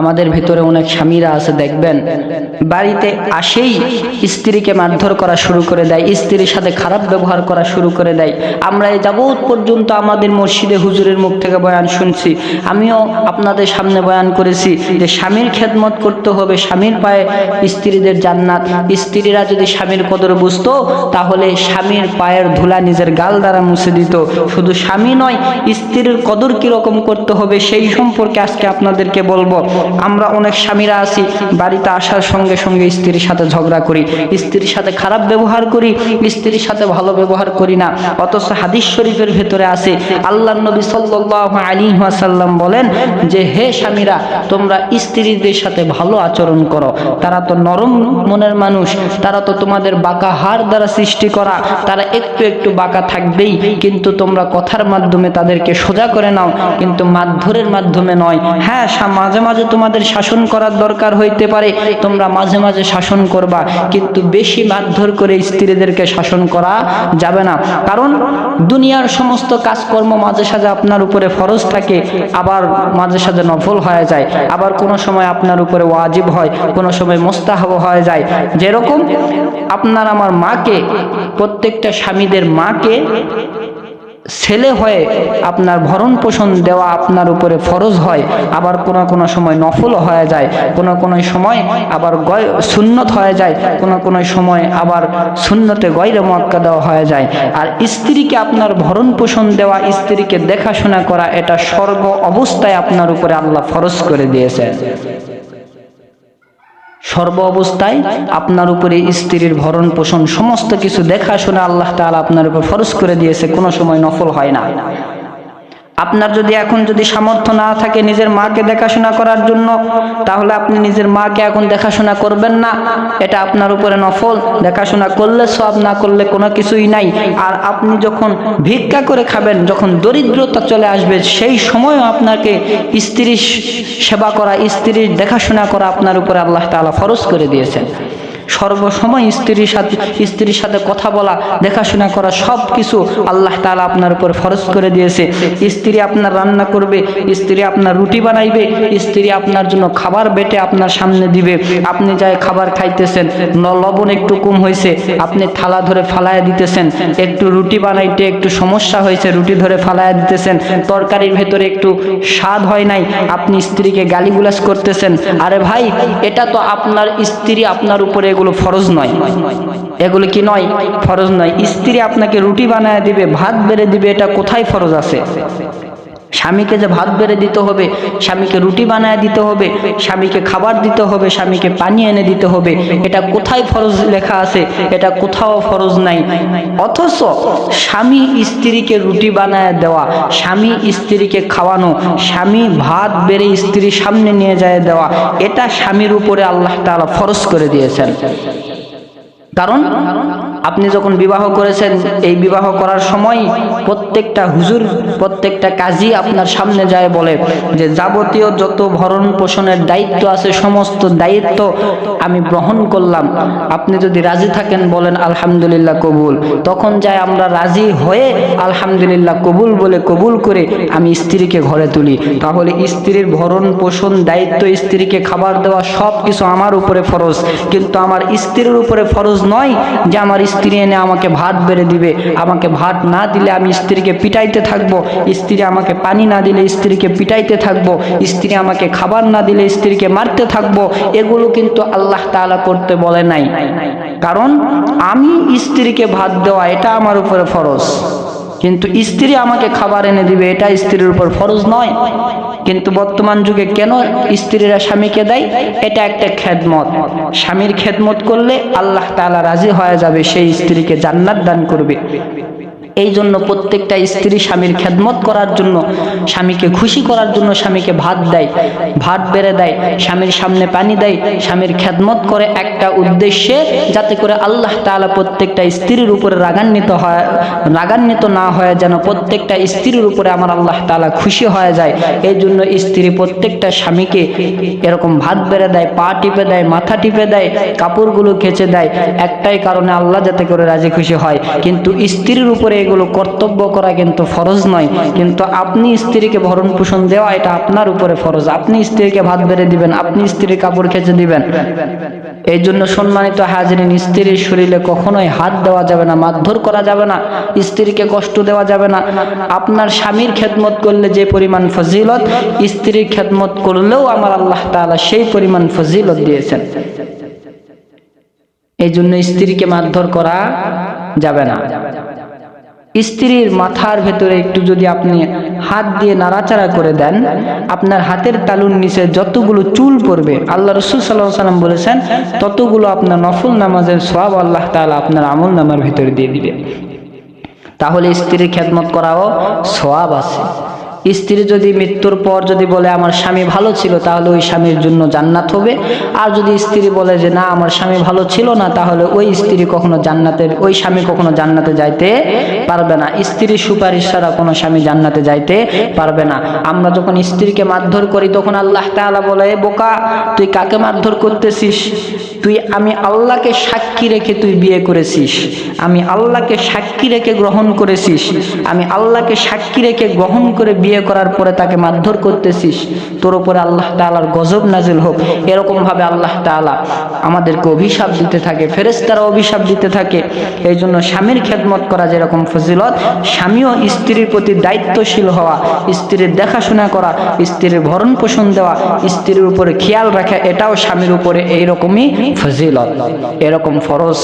আমাদের ভিতরে অনেক স্বামীরা আছে, দেখবেন। বাড়িতে আসেই স্ত্রীকে মারধর করা শুরু করে দেয়, স্ত্রীর সাথে খারাপ ব্যবহার করা শুরু করে দেয়। আমরা এই যাবৎ পর্যন্ত আমাদের মসজিদে হুজুরের মুখ থেকে বয়ান শুনছি। আমিও আপনাদের সামনে বয়ান করেছি যে স্বামীর খেদমত করতে হবে, স্বামীর পায়ে স্ত্রীদের জান্নাত। স্ত্রীরা যদি স্বামীর কদর বুঝতো, তাহলে স্বামীর পায়ের ধুলা নিজের গাল দ্বারা মুছে দিত। শুধু স্বামী নয়, স্ত্রীর কদর কীরকম করতে হবে, সেই সম্পর্কে আজকে আপনাদেরকে বলব। আমরা অনেক স্বামীরা আছি, বাড়িতে আসার সঙ্গে সঙ্গে স্ত্রীর সাথে ঝগড়া করি, স্ত্রীর সাথে খারাপ ব্যবহার করি, স্ত্রীর সাথে ভালো ব্যবহার করি না। অথচ হাদিস শরীফের ভেতরে আছে আল্লাহ নবী সাল্লাল্লাহু আলাইহি ওয়াসাল্লাম বলেন যে, হে স্বামীরা, তোমরা স্ত্রীদের সাথে ভালো আচরণ করো। তারা তো নরম মনের মানুষ, তারা তো তোমাদের বাঁকা হার দ্বারা সৃষ্টি করা। তারা একটু একটু বাঁকা থাকবেই, কিন্তু তোমরা কথার মাধ্যমে তাদেরকে সোজা করে নাও, কিন্তু মারধরের মাধ্যমে নয়। হ্যাঁ মাঝে মাঝে তোমাদের শাসন করার দরকার হইতে পারে, তোমরা মাঝে মাঝে শাসন করবা, কিন্তু বেশি মারধর করে স্ত্রীদেরকে শাসন করা যাবে না। কারণ দুনিয়ার সমস্ত কাজকর্ম মাঝে সাঝে আপনার উপরে ফরজ থাকে, আবার মাঝে সাঝে নফল হয়ে যায়, আবার কোনো সময় আপনার উপরে ওয়াজিব হয়, কোনো সময় মোস্তাহাব হয়ে যায়। যেরকম আপনার আমার মাকে, প্রত্যেকটা স্বামীদের মাকে ছেলে হয়ে আপনার ভরণ পোষণ দেওয়া আপনার উপরে ফরজ হয়, আবার কোনো কোনো সময় নফল হয়ে যায়, কোনো কোনো সময় আবার গয়, সুন্নত হয়ে যায়, কোনো কোনো সময় আবার সুন্নতে গয়রে মক্কা দেওয়া হয়ে যায়। আর স্ত্রীকে আপনার ভরণ পোষণ দেওয়া, স্ত্রীকে দেখাশোনা করা, এটা সর্ব অবস্থায় আপনার উপরে আল্লাহ ফরজ করে দিয়েছে। সর্ব অবস্থায় আপনার উপরে স্ত্রীর ভরণ পোষণ, সমস্ত কিছু দেখাশোনা আল্লাহ তালা আপনার উপর ফরস করে দিয়েছে, কোনো সময় নফল হয় না। আপনার যদি এখন যদি সামর্থ্য না থাকে নিজের মাকে দেখাশোনা করার জন্য, তাহলে আপনি নিজের মাকে এখন দেখাশোনা করবেন না। এটা আপনার উপরে নফল। দেখাশোনা করলে সব না করলে কোনো কিছুই নাই। আর আপনি যখন ভিক্ষা করে খাবেন, যখন দরিদ্রতা চলে আসবে, সেই সময়ও আপনাকে স্ত্রীর সেবা করা, স্ত্রীর দেখাশোনা করা আপনার উপরে আল্লাহ তাআলা ফরজ করে দিয়েছেন। সর্বসময় স্ত্রীর সাথে স্ত্রীর সাথে কথা বলা, দেখাশোনা করা সব কিছু আল্লাহ তাআলা আপনার উপর ফরজ করে দিয়েছে। স্ত্রী আপনার রান্না করবে, স্ত্রী আপনার রুটি বানাইবে, স্ত্রী আপনার জন্য খাবার বেটে আপনার সামনে দিবে। আপনি যাই খাবার খাইতেছেন লবণ একটু কম হয়েছে আপনি থালা ধরে ফালায়া দিতেছেন। একটু রুটি বানাইতে একটু সমস্যা হয়েছে রুটি ধরে ফালায়া দিতেছেন। তরকারির ভেতরে একটু স্বাদ হয় নাই, আপনি স্ত্রীকে গালিগুলাস করতেছেন। আরে ভাই, এটা তো আপনার স্ত্রী আপনার উপরে এগুলো ফরজ নয়। এগুলো কি নয়? ফরজ নয়। স্ত্রী আপনাকে রুটি বানায় দিবে, ভাত বেড়ে দিবে, এটা কোথায় ফরজ আছে? স্বামীকে যে ভাত বেড়ে দিতে হবে, স্বামীকে রুটি বানায় দিতে হবে, স্বামীকে খাবার দিতে হবে, স্বামীকে পানি এনে দিতে হবে, এটা কোথায় ফরজ লেখা আছে? এটা কোথাও ফরজ নাই। অথচ স্বামী স্ত্রীকে রুটি বানায় দেওয়া, স্বামী স্ত্রীকে খাওয়ানো, স্বামী ভাত বেড়ে স্ত্রীর সামনে নিয়ে যায় দেওয়া, এটা স্বামীর উপরে আল্লাহ তাআলা ফরজ করে দিয়েছেন। কারণ আপনি যখন বিবাহ করেছেন, এই বিবাহ করার সময় প্রত্যেকটা হুজুর, প্রত্যেকটা কাজী আপনার সামনে যায় বলে যে যাবতীয় যত ভরণ পোষণের দায়িত্ব আছে, সমস্ত দায়িত্ব আমি গ্রহণ করলাম। আপনি যদি রাজি থাকেন বলেন, আলহামদুলিল্লাহ, কবুল। তখন যায় আমরা রাজি হয়ে, আলহামদুলিল্লাহ, কবুল বলে কবুল করে আমি স্ত্রীকে ঘরে তুলি। তাহলে স্ত্রীর ভরণ পোষণ, দায়িত্ব স্ত্রীকে খাবার দেওয়া সব কিছু আমার উপরে ফরজ। কিন্তু আমার স্ত্রীর উপরে ফরজ নয় যে আমার স্ত্রী এনে আমাকে ভাত বেড়ে দিবে। আমাকে ভাত না দিলে আমি স্ত্রীকে পিটাইতে থাকব। স্ত্রী আমাকে পানি না দিলে স্ত্রীকে পিটাইতে থাকব। স্ত্রী আমাকে খাবার না দিলে স্ত্রীকে মারতে থাকব। এগুলো কিন্তু আল্লাহ তালা করতে বলে নাই। কারণ আমি স্ত্রীকে ভাত দেওয়া, এটা আমার উপরে ফরজ। কিন্তু স্ত্রী আমাকে খাবার এনে দিবে, এটা স্ত্রীর উপর ফরজ নয়। কিন্তু বর্তমান যুগে কেন স্ত্রীরা স্বামীকে দেয়? এটা একটা খেদমত। স্বামীর খেদমত করলে আল্লাহ তালা রাজি হয়ে যাবে, সেই স্ত্রীকে জান্নাত দান করবে। এই জন্য প্রত্যেকটা স্ত্রী স্বামীর খেদমত করার জন্য স্বামীকে খুশি করার জন্য স্বামীকে ভাত দেয়, ভাত বেড়ে দেয়, স্বামীর সামনে পানি দেয়, স্বামীর খেদমত করে একটা উদ্দেশ্যে যাতে করে আল্লাহ তাআলা প্রত্যেকটা স্ত্রীর উপরে রাগান্বিত হয়, রাগান্বিত না হয় যেন প্রত্যেকটা স্ত্রীর উপরে আমার আল্লাহ তালা খুশি হয়ে যায়। এই জন্য স্ত্রী প্রত্যেকটা স্বামীকে এরকম ভাত বেড়ে দেয়, পা টিপে দেয়, মাথা টিপে দেয়, কাপড়গুলো খেচে দেয়, একটাই কারণে আল্লাহ যাতে করে রাজি খুশি হয়। কিন্তু স্ত্রীর উপরে এগুলো কর্তব্য করা কিন্তু ফরজ নয়। কিন্তু আপনি স্ত্রীকে ভরণ পোষণ দেওয়া, এটা আপনার উপরে ফরজ। আপনি স্ত্রীকে ভাত বেড়ে দিবেন, আপনি স্ত্রীর কাপড় খেচে দিবেন। এই জন্য সম্মানিত হাজিরিন, স্ত্রীর শরীরে কখনোই হাত দেওয়া যাবে না, মারধর করা যাবে না, স্ত্রীকে কষ্ট দেওয়া যাবে না। আপনার স্বামীর খেদমত করলে যে পরিমাণ ফজিলত, স্ত্রীর খেদমত করলেও আমার আল্লাহ তাআলা সেই পরিমাণ ফজিলত দিয়েছেন। এই জন্য স্ত্রীকে মারধর করা যাবে না। স্ত্রীর মাথার ভেতরে একটু যদি আপনি হাত দিয়ে নাড়াচাড়া করে দেন, আপনার হাতের তালুর নিচে যতগুলো চুল পড়বে, আল্লাহ রসুল সাল্লাহ সাল্লাম বলেছেন, ততগুলো আপনার নফল নামাজের সব আল্লাহ তালা আপনার আমল নামার ভেতরে দিয়ে দিবে। তাহলে স্ত্রীর খেদমত করাও সোয়াব আছে। স্ত্রী যদি মৃত্যুর পর যদি বলে, আমার স্বামী ভালো ছিল, তাহলে ওই স্বামীর জন্য জান্নাত হবে। আর যদি স্ত্রী বলে যে, না, আমার স্বামী ভালো ছিল না, তাহলে ওই স্ত্রী কখনো জান্নাতের, ওই স্বামী কখনো জান্নাতে যাইতে পারবে না। স্ত্রীর সুপারিশ ছাড়া কোনো স্বামী জান্নাতে যাইতে পারবে না। আমরা যখন স্ত্রীকে মারধর করি, তখন আল্লাহ তাআলা বলে বোকা, তুই কাকে মারধর করতেছিস? তুই, আমি আল্লাহকে সাক্ষী রেখে তুই বিয়ে করেছিস। আমি আল্লাহকে সাক্ষী রেখে গ্রহণ করেছিস। আমি আল্লাহকে সাক্ষী রেখে গ্রহণ করে বিয়ে করার পরে তাকে মারধর করতেছিস, তোর উপরে আল্লাহ তাআলার গজব নাজিল হোক। এরকম ভাবে আল্লাহ তাআলা আমাদেরকে অভিশাপ দিতে থাকে, ফেরেশতারা অভিশাপ দিতে থাকে। এই জন্য স্বামীর খেদমত করা যেরকম ফজিলত, স্বামীও স্ত্রীর প্রতি দায়িত্বশীল হওয়া, স্ত্রীর দেখাশোনা করা, স্ত্রীর ভরণ পোষণ দেওয়া, স্ত্রীর উপরে খেয়াল রাখা, এটাও স্বামীর উপরে এইরকমই ফজিলত। এরকম ফরজ।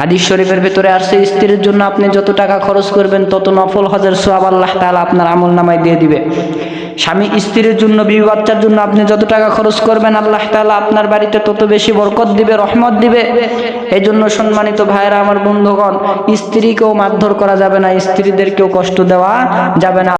হাদিস শরীফের ভেতরে আসছে, স্ত্রীর জন্য আপনি যত টাকা খরচ করবেন, তত নফল হজের সোয়াব আল্লাহ তাআলা আপনার আমল নামায় দিয়ে দিবে। স্বামী স্ত্রীর জন্য, বিবি বাচ্চার জন্য আপনি যত টাকা খরচ করবেন, আল্লাহ তাআলা আপনার বাড়িতে তত বেশি বরকত দিবে, রহমত দিবে। এই জন্য সম্মানিত ভাইয়েরা, আমার বন্ধুগণ, স্ত্রীকেও মারধর করা যাবে না, স্ত্রীদেরকেও কষ্ট দেওয়া যাবে না।